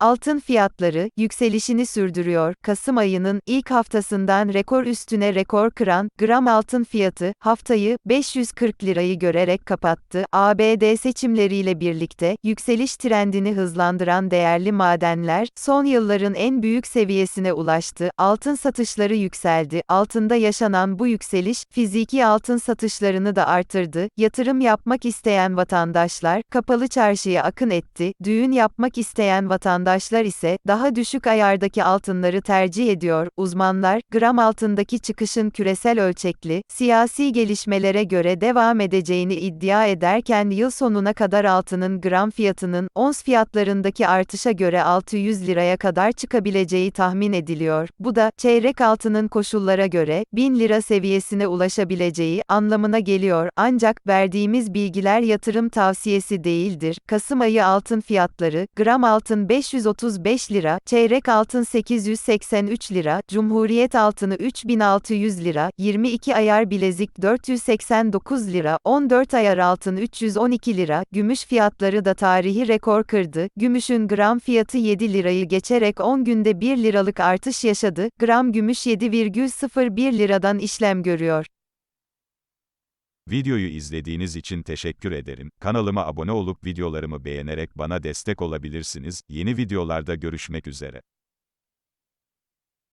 Altın fiyatları, yükselişini sürdürüyor. Kasım ayının ilk haftasından rekor üstüne rekor kıran, gram altın fiyatı, haftayı, 540 lirayı görerek kapattı. ABD seçimleriyle birlikte, yükseliş trendini hızlandıran değerli madenler, son yılların en büyük seviyesine ulaştı. Altın satışları yükseldi. Altında yaşanan bu yükseliş, fiziki altın satışlarını da artırdı. Yatırım yapmak isteyen vatandaşlar, kapalı çarşıya akın etti. Düğün yapmak isteyen vatandaşlar ise, daha düşük ayardaki altınları tercih ediyor. Uzmanlar, gram altındaki çıkışın küresel ölçekli, siyasi gelişmelere göre devam edeceğini iddia ederken yıl sonuna kadar altının gram fiyatının, ons fiyatlarındaki artışa göre 600 liraya kadar çıkabileceği tahmin ediliyor. Bu da, çeyrek altının koşullara göre, 1000 lira seviyesine ulaşabileceği anlamına geliyor. Ancak, verdiğimiz bilgiler yatırım tavsiyesi değildir. Kasım ayı altın fiyatları, gram altın 535 lira, çeyrek altın 883 lira, Cumhuriyet altını 3600 lira, 22 ayar bilezik 489 lira, 14 ayar altın 312 lira, gümüş fiyatları da tarihi rekor kırdı. Gümüşün gram fiyatı 7 lirayı geçerek 10 günde 1 liralık artış yaşadı. Gram gümüş 7,01 liradan işlem görüyor. Videoyu izlediğiniz için teşekkür ederim. Kanalıma abone olup videolarımı beğenerek bana destek olabilirsiniz. Yeni videolarda görüşmek üzere.